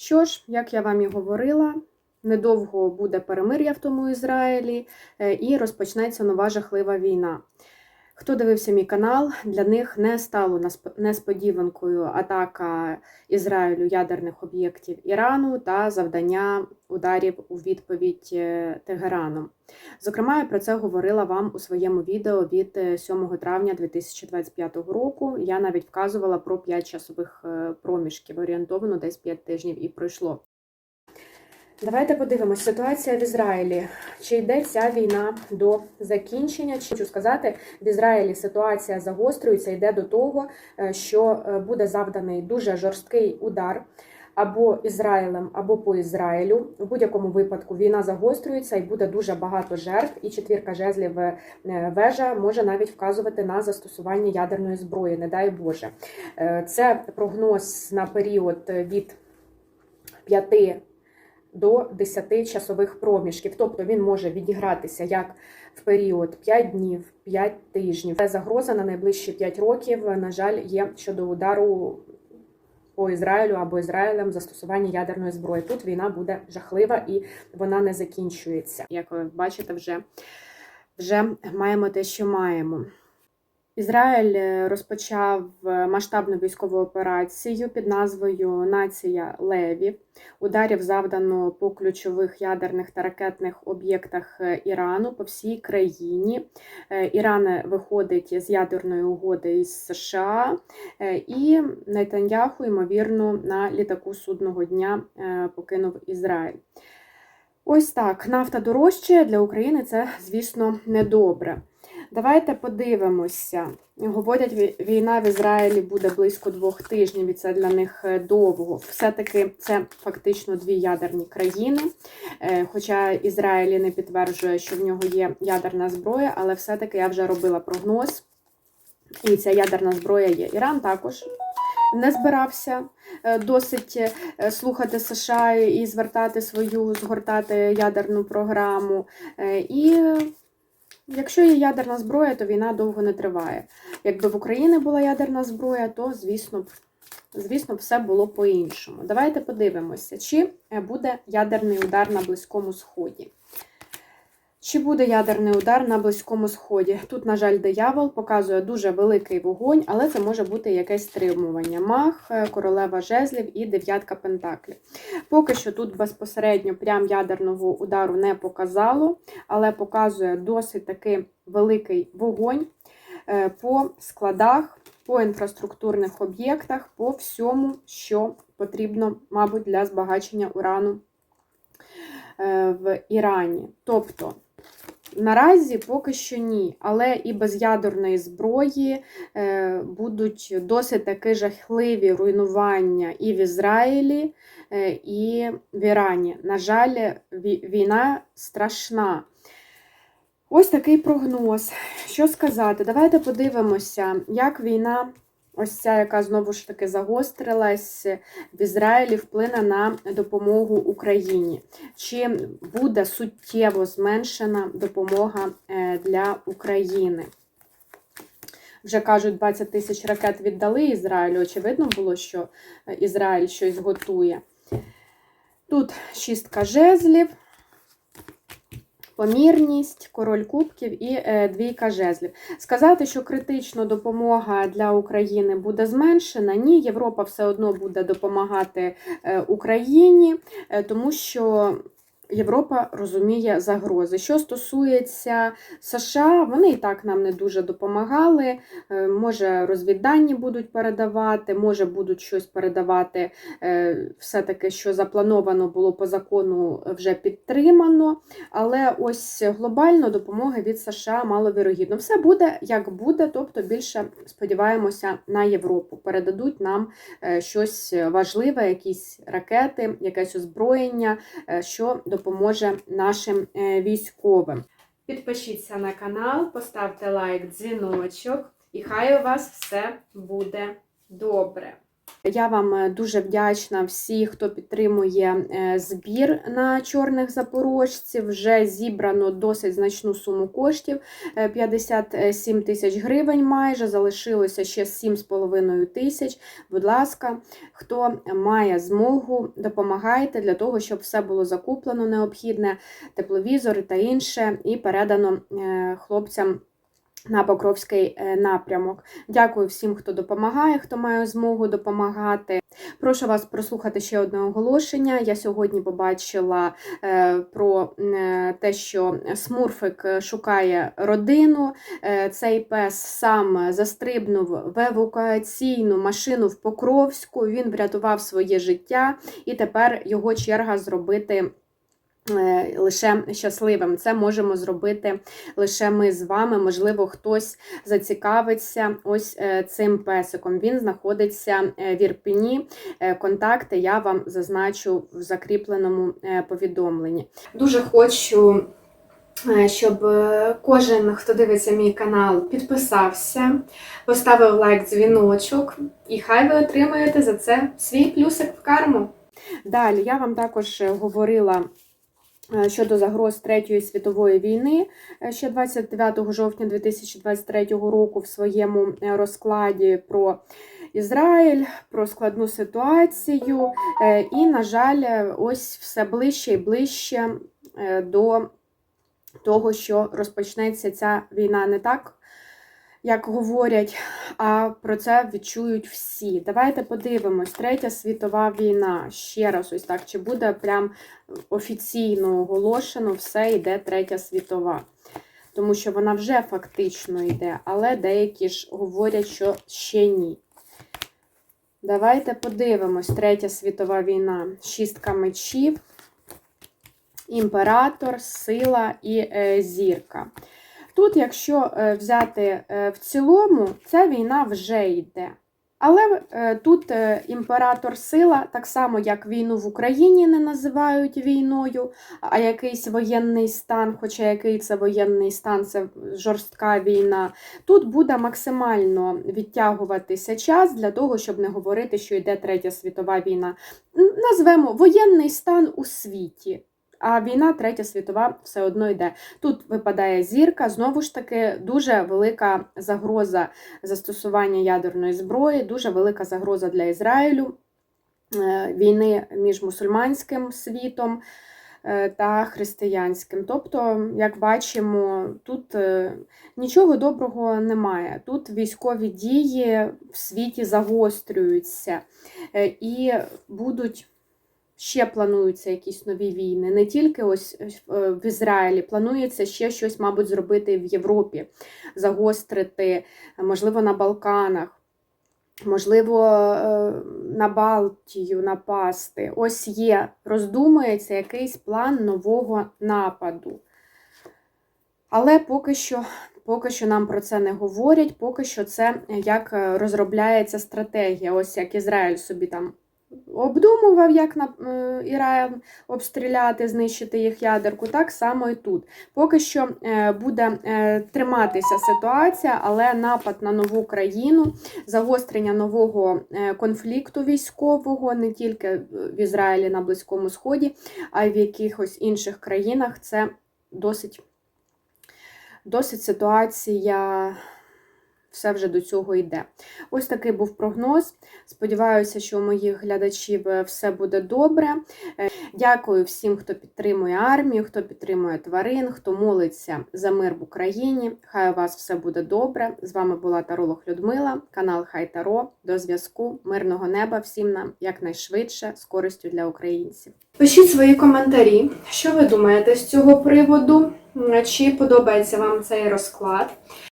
Що ж, як я вам і говорила, недовго буде перемир'я в тому Ізраїлі е, і розпочнеться нова жахлива війна. Хто дивився мій канал, для них не стало несподіванкою атака Ізраїлю ядерних об'єктів Ірану та завдання ударів у відповідь е, Тегераном. Зокрема, я про це говорила вам у своєму відео від е, 7 травня 2025 року. Я навіть вказувала про 5 часових е, проміжків, орієнтовано десь 5 тижнів і пройшло. Давайте подивимось, ситуація в Ізраїлі. Чи йде ця війна до закінчення? Чи хочу сказати, в Ізраїлі ситуація загострюється, йде до того, е, що е, буде завданий дуже жорсткий удар або Ізраїлем, або по Ізраїлю. В будь-якому випадку війна загострюється і буде дуже багато жертв. І четвірка жезлів е, вежа може навіть вказувати на застосування ядерної зброї, не дай Боже. Це прогноз на період від 5 до 10 часових проміжків. Тобто він може відігратися як в період 5 днів, 5 тижнів. Це загроза на найближчі 5 років, на жаль, є щодо удару по Ізраїлю або Ізраїлем застосування ядерної зброї. Тут війна буде жахлива і вона не закінчується. Як ви бачите, вже, вже маємо те, що маємо. Ізраїль е, розпочав е, масштабну військову операцію під назвою Нація Левів. Ударів завдано по ключових ядерних та ракетних об'єктах е, Ірану по всій країні. Іран виходить з ядерної угоди із США, і Нетаньяху, ймовірно, на літаку судного дня покинув Ізраїль. Ось так, нафта дорожчає для України це, звісно, недобре. Давайте подивимося. Говорять, війна в Ізраїлі буде близько двох тижнів, і це для них е, довго. Все-таки це фактично дві ядерні країни. Е, Хоча Ізраїль не підтверджує, що в нього є ядерна зброя, але все-таки я вже робила прогноз, і ця ядерна зброя є. Іран також не збирався е, досить слухати США і звертати свою, згортати ядерну програму. І Якщо є ядерна зброя, то війна довго не триває. Якби в Україні була ядерна зброя, то звісно, звісно, все було по-іншому. Давайте подивимося, чи е, буде ядерний удар на Близькому Сході. Чи буде ядерний удар на Близькому Сході? Тут, на жаль, диявол показує дуже великий вогонь, але це може бути якесь стримування. Мах, е, королева жезлів і дев'ятка пентаклів. Поки що тут безпосередньо прям ядерного удару не показало, але показує досить таки великий вогонь е, по складах, по інфраструктурних об'єктах, по всьому, що потрібно, мабуть, для збагачення урану е, в Ірані. Тобто, Наразі поки що ні, але і без ядерної зброї е, будуть досить таки жахливі руйнування і в Ізраїлі, е, і в Ірані. На жаль, війна страшна. Ось такий прогноз. Що сказати? Давайте подивимося, як війна, ось ця, яка знову ж таки загострилась в Ізраїлі, вплине на допомогу Україні. Чи буде суттєво зменшена допомога е, для України? Вже кажуть, 20 тисяч ракет віддали Ізраїлю. Очевидно було, що е, Ізраїль щось готує. Тут шістка жезлів, помірність, король кубків і е, двійка жезлів. Сказати, що критично допомога для України буде зменшена, ні, Європа все одно буде допомагати е, Україні, е, тому що Європа розуміє загрози. Що стосується США, вони і так нам не дуже допомагали. Е, Може, розвіддані будуть передавати, може будуть щось передавати, е, все-таки, що заплановано було по закону, вже підтримано. Але ось глобально допомоги від США маловірогідно. Все буде як буде, тобто більше сподіваємося на Європу. Передадуть нам е, щось важливе, якісь ракети, якесь озброєння, що допоможе нашим е, військовим. Підпишіться на канал, поставте лайк, дзвіночок, і хай у вас все буде добре. Я вам е, дуже вдячна всі, хто підтримує е, збір на чорних запорожців. Вже зібрано досить значну суму коштів е, 57 тисяч гривень майже. Залишилося ще 7,5 тисяч. Будь ласка, хто має змогу, допомагайте для того, щоб все було закуплено необхідне, тепловізори та інше, і передано е, хлопцям на Покровський е, напрямок. Дякую всім, хто допомагає, хто має змогу допомагати. Прошу вас прослухати ще одне оголошення. Я сьогодні побачила е, про е, те, що Смурфик шукає родину. Цей пес сам застрибнув в евакуаційну машину в Покровську. Він врятував своє життя, і тепер його черга зробити. Е, Лише щасливим. Це можемо зробити лише ми з вами. Можливо, хтось зацікавиться ось е, цим песиком. Він знаходиться е, в Ірпені. Е, Контакти я вам зазначу в закріпленому повідомленні. Дуже хочу. Щоб кожен, хто дивиться мій канал, підписався, поставив лайк, дзвіночок, і хай ви отримаєте за це свій плюсик в карму. Далі я вам також говорила щодо загроз Третьої світової війни е, ще 29 жовтня 2023 року в своєму е, розкладі про Ізраїль, про складну ситуацію. Е, І, на жаль, е, ось все ближче і ближче е, до того, що розпочнеться ця війна не так. Як говорять, а про це відчують всі. Давайте подивимось, Третя світова війна. Ще раз, ось так, чи буде прям офіційно оголошено, все йде Третя світова. Тому що вона вже фактично йде, але деякі ж говорять, що ще ні. Давайте подивимось, Третя світова війна. Шістка мечів, імператор, сила і е, зірка. Тут, якщо е, взяти е, в цілому, ця війна вже йде. Але е, тут імператор сила, так само як війну в Україні не називають війною, а якийсь воєнний стан, хоча який це воєнний стан, це жорстка війна. Тут буде максимально відтягуватися час для того, щоб не говорити, що йде Третя світова війна. Назвемо воєнний стан у світі. А війна, третя світова, все одно йде. Тут випадає зірка, знову ж таки, дуже велика загроза застосування ядерної зброї, дуже велика загроза для Ізраїлю, е, війни між мусульманським світом е, та християнським. Тобто, як бачимо, тут е, нічого доброго немає. Тут військові дії в світі загострюються і будуть. Ще плануються якісь нові війни. Не тільки ось е, в Ізраїлі, планується ще щось, мабуть, зробити в Європі, загострити, можливо, на Балканах, можливо, е, на Балтію напасти. Ось є, роздумується якийсь план нового нападу. Але поки що. Поки що нам про це не говорять, поки що це як е, розробляється стратегія. Ось як Ізраїль собі там обдумував, як на е, Іран обстріляти, знищити їх ядерку, так само і тут. Поки що е, буде е, триматися ситуація, але напад на нову країну, загострення нового конфлікту військового не тільки в Ізраїлі на Близькому Сході, а й в якихось інших країнах це досить, досить ситуація. Все вже до цього йде. Ось такий був прогноз. Сподіваюся, що у моїх глядачів е, все буде добре. Е, Дякую всім, хто підтримує армію, хто підтримує тварин, хто молиться за мир в Україні. Хай у вас все буде добре. З вами була Таролог Людмила, канал Хай Таро. До зв'язку, мирного неба всім нам якнайшвидше, з користю для українців. Пишіть свої коментарі, що ви думаєте з цього приводу, чи подобається вам цей розклад.